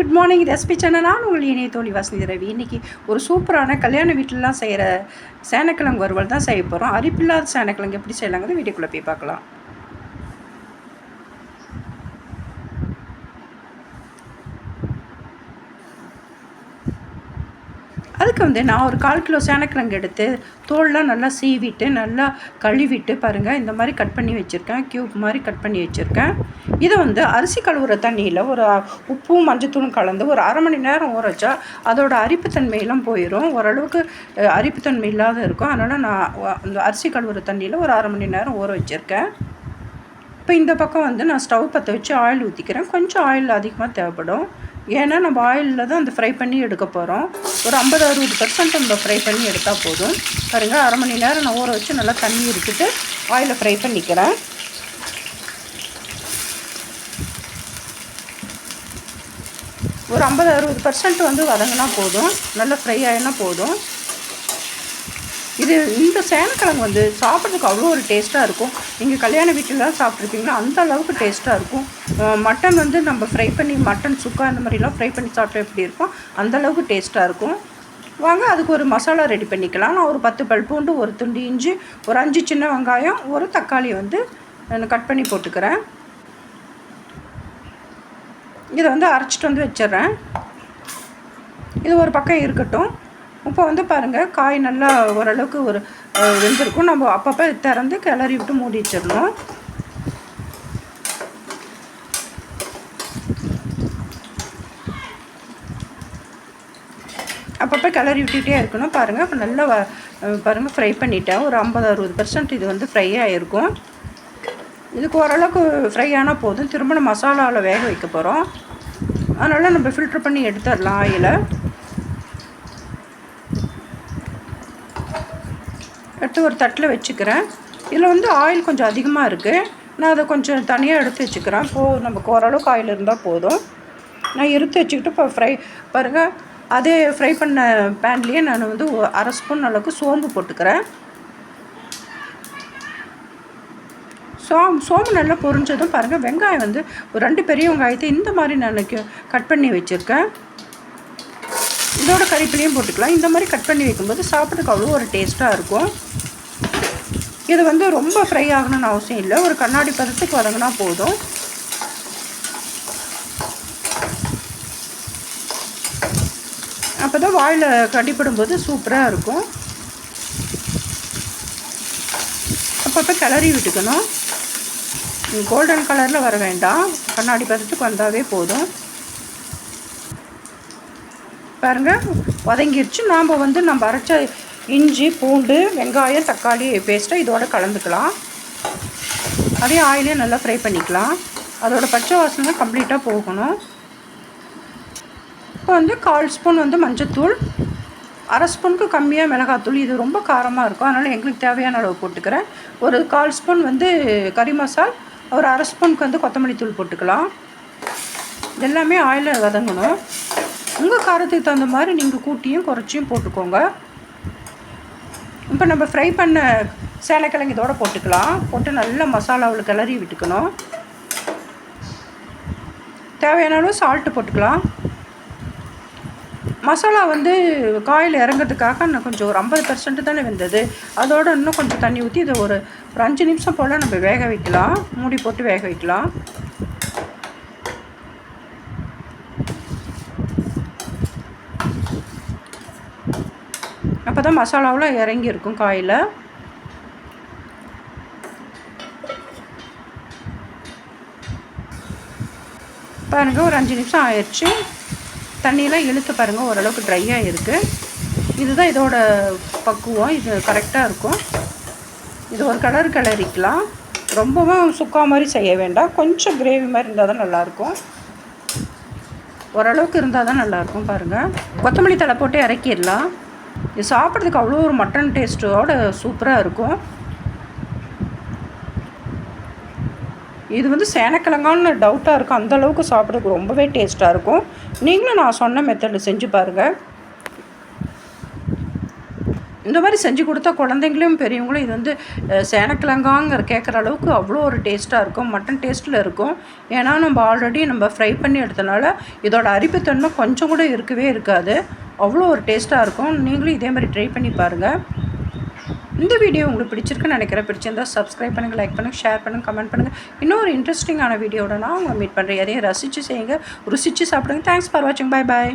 Good morning recipe சேனலான உங்கள் இணைய தோழி வாசனி ரவி. இன்றைக்கி ஒரு சூப்பரான கல்யாண வீட்டிலலாம் செய்கிற சேனக்கிழங்கு வறுவல் தான் செய்ய போகிறோம் அரிப்பில்லாத சேனக்கிழங்கு எப்படி செய்யலாங்கிறது வீடியோக்குள்ளே போய் பார்க்கலாம். எனக்கு வந்து நான் ஒரு கால் கிலோ சேனக்கிழங்கு எடுத்து தோல்லாம் நல்லா சீவிட்டு நல்லா கழுவிட்டு பாருங்கள் இந்த மாதிரி கட் பண்ணி வச்சுருக்கேன். க்யூப் மாதிரி கட் பண்ணி வச்சுருக்கேன். இதை வந்து அரிசி கழுவுற தண்ணியில் ஒரு உப்பும் மஞ்சத்தூளும் கலந்து ஒரு அரை மணி நேரம் ஊற வச்சா அதோட அரிப்புத்தன்மையெல்லாம் போயிடும் ஓரளவுக்கு அரிப்புத்தன்மை இல்லாத இருக்கும். அதனால் நான் அந்த அரிசி கழுவுற தண்ணியில் ஒரு அரை மணி நேரம் ஊற வச்சுருக்கேன். இப்போ இந்த பக்கம் வந்து நான் ஸ்டவ் பற்ற வச்சு ஆயில் ஊற்றிக்கிறேன் கொஞ்சம் ஆயில் அதிகமாக தேவைப்படும். ஏன்னா நம்ம ஆயிலில் தான் அந்த ஃப்ரை பண்ணி எடுக்க போகிறோம் ஒரு ஐம்பது அறுபது பர்சன்ட் நம்ம ஃப்ரை பண்ணி எடுத்தால் போதும். பாருங்கள் அரை மணி நேரம் நான் ஊற வச்சு நல்லா தண்ணி எடுத்துட்டு ஆயிலை ஃப்ரை பண்ணிக்கிறேன். ஒரு ஐம்பது அறுபது பர்சன்ட் வந்து வதங்கினா போதும். நல்லா ஃப்ரை ஆகினா போதும். இது இந்த சேனக்கிழங்கு வந்து சாப்பிட்றதுக்கு அவ்வளோ ஒரு டேஸ்ட்டாக இருக்கும். நீங்கள் கல்யாண வீட்டிலலாம் சாப்பிட்ருக்கீங்களோ அந்த அளவுக்கு டேஸ்ட்டாக இருக்கும். மட்டன் வந்து நம்ம ஃப்ரை பண்ணி மட்டன் சுக்கா அந்த மாதிரிலாம் ஃப்ரை பண்ணி சாப்பிட்டா எப்படி இருக்கும் அந்த அளவுக்கு டேஸ்ட்டாக இருக்கும். வாங்க அதுக்கு ஒரு மசாலா ரெடி பண்ணிக்கலாம். நான் ஒரு பத்து பல் பூண்டு ஒரு துண்டு இஞ்சி ஒரு அஞ்சு சின்ன வெங்காயம் ஒரு தக்காளி வந்து நான் கட் பண்ணி போட்டுக்கிறேன். இதை வந்து அரைச்சிட்டு வந்து வச்சிடுறேன். இது ஒரு பக்கம் இருக்கட்டும். இப்போ வந்து பாருங்கள் காய் நல்லா ஓரளவுக்கு ஒரு வெந்திருக்கும். நம்ம அப்பப்போ திறந்து கிளறி விட்டு மூடி வச்சிடணும் அப்பப்போ கிளறி விட்டுகிட்டே இருக்கணும். பாருங்கள் இப்போ நல்லா பாருங்கள் ஃப்ரை பண்ணிட்டேன். ஒரு ஐம்பது அறுபது பர்சன்ட் இது வந்து ஃப்ரை ஆகிருக்கும் இதுக்கு ஓரளவுக்கு ஃப்ரை ஆனால் போதும். திரும்ப மசாலாவில் வேக வைக்க போகிறோம் அதனால் நம்ம ஃபில்ட்ரு பண்ணி எடுத்துடலாம் ஆயிலை. எடுத்து ஒரு தட்டில் வச்சுக்கிறேன். இதில் வந்து ஆயில் கொஞ்சம் அதிகமாக இருக்குது நான் அதை கொஞ்சம் தனியாக எடுத்து வச்சுக்கிறேன். போ நமக்கு ஓரளவுக்கு ஆயில் இருந்தால் போதும். நான் எடுத்து வச்சுக்கிட்டு இப்போ ஃப்ரை பாருங்கள் அதே ஃப்ரை பண்ண பேன்லேயே நான் வந்து அரை ஸ்பூன் அளவுக்கு சோம்பு போட்டுக்கிறேன். சோம் சோம்பு நல்லா பொரிஞ்சதும் பாருங்கள் வெங்காயம் வந்து ஒரு ரெண்டு பெரிய வெங்காயத்தை இந்த மாதிரி நான் கட் பண்ணி வச்சுருக்கேன். இதோட கறிப்பிலையும் போட்டுக்கலாம். இந்த மாதிரி கட் பண்ணி வைக்கும்போது சாப்பிட்றதுக்கு அவ்வளோ ஒரு டேஸ்ட்டாக இருக்கும். இது வந்து ரொம்ப ஃப்ரை ஆகணும்னு அவசியம் இல்லை. ஒரு கண்ணாடி பதத்துக்கு வதங்கினா போதும். அப்போ தான் வாயில் கடிப்படும்போது சூப்பராக இருக்கும். அப்பப்போ கிளறி விட்டுக்கணும். கோல்டன் கலரில் வர வேண்டாம். கண்ணாடி பதத்துக்கு வந்தாவே போதும். பாருங்கள் வதங்கிருச்சு. நாம் வந்து நம்ம அரைச்ச இஞ்சி பூண்டு வெங்காயம் தக்காளி பேஸ்ட்டை இதோட கலந்துக்கலாம். அதே ஆயிலே நல்லா ஃப்ரை பண்ணிக்கலாம். அதோடய பச்சை வாசனை கம்ப்ளீட்டாக போகணும். இப்போ வந்து கால் ஸ்பூன் வந்து மஞ்சத்தூள் அரை ஸ்பூனுக்கு கம்மியாக மிளகாத்தூள். இது ரொம்ப காரமாக இருக்கும். அதனால் எங்களுக்கு தேவையான அளவு போட்டுக்கிறேன். ஒரு கால் ஸ்பூன் வந்து கறி மசால் ஒரு அரை ஸ்பூனுக்கு வந்து கொத்தமல்லி தூள் போட்டுக்கலாம். இது எல்லாமே ஆயிலில் வதங்கணும். உங்கள் காரத்துக்கு தகுந்த மாதிரி நீங்கள் கூட்டியும் குறைச்சியும் போட்டுக்கோங்க. இப்போ நம்ம ஃப்ரை பண்ண சேலைக்கிழங்கு இதோட போட்டுக்கலாம். போட்டு நல்லா மசாலாவில் கிளறி விட்டுக்கணும். தேவையான அளவு சால்ட்டு போட்டுக்கலாம். மசாலா வந்து காயில் இறங்கிறதுக்காக நான் கொஞ்சம் ஒரு ஐம்பது பர்சன்ட் தானே வெந்தது. அதோட இன்னும் கொஞ்சம் தண்ணி ஊற்றி இதை ஒரு ஒரு அஞ்சு நிமிஷம் போல் நம்ம வேக வைக்கலாம். மூடி போட்டு வேக வைக்கலாம். அப்போ தான் மசாலாவில் இறங்கியிருக்கும் காயில். பாருங்கள் ஒரு அஞ்சு நிமிஷம் ஆயிடுச்சு. தண்ணியெலாம் இழுத்து பாருங்கள் ஓரளவுக்கு ட்ரையாக இருக்குது இதுதான் இதோட பக்குவம். இது கரெக்டாக இருக்கும். இது ஒரு கலர் கிளறிக்கலாம். ரொம்பவும் சுக்கா மாதிரி செய்ய வேண்டாம். கொஞ்சம் கிரேவி மாதிரி இருந்தால் தான் நல்லாயிருக்கும். ஓரளவுக்கு இருந்தால் தான் நல்லாயிருக்கும் பாருங்கள் கொத்தமல்லி தலை போட்டு இறக்கிடலாம். இது சாப்பிட்றதுக்கு அவ்வளோ ஒரு மட்டன் டேஸ்ட்டோட சூப்பராக இருக்கும். இது வந்து சேனக்கிழங்கான்னு டவுட்டாக இருக்கும். அந்தளவுக்கு சாப்பிட்றதுக்கு ரொம்பவே டேஸ்ட்டாக இருக்கும். நீங்களும் நான் சொன்ன மெத்தடில் செஞ்சு பாருங்கள் இந்த மாதிரி செஞ்சு கொடுத்தா குழந்தைங்களையும் பெரியவங்களும் இது வந்து சேனக்கிழங்காங்கிற கேட்குற அளவுக்கு அவ்வளோ ஒரு டேஸ்ட்டாக இருக்கும். மட்டன் டேஸ்ட்டில் இருக்கும். ஏன்னா நம்ம ஆல்ரெடி நம்ம ஃப்ரை பண்ணி எடுத்தனால இதோட அரிப்புத்தன்மை கொஞ்சம் கூட இருக்கவே இருக்காது. அவ்வளோ ஒரு டேஸ்ட்டாக இருக்கும். நீங்களும் இதே மாதிரி ட்ரை பண்ணி பாருங்கள் இந்த வீடியோ உங்களுக்கு பிடிச்சிருக்குன்னு நினைக்கிறேன். பிடிச்சிருந்தா சப்ஸ்கிரைப் பண்ணுங்கள் லைக் பண்ணுங்கள் ஷேர் பண்ணுங்கள் கமெண்ட் பண்ணுங்கள் இன்னொரு இன்ட்ரெஸ்டிங்கான வீடியோட நான் உங்கள் மீட் பண்ணுறேன் எதையும் ரசித்து செய்யுங்க. ருசித்து சாப்பிடுங்க. தேங்க்ஸ் ஃபார் வாட்சிங் பை பாய்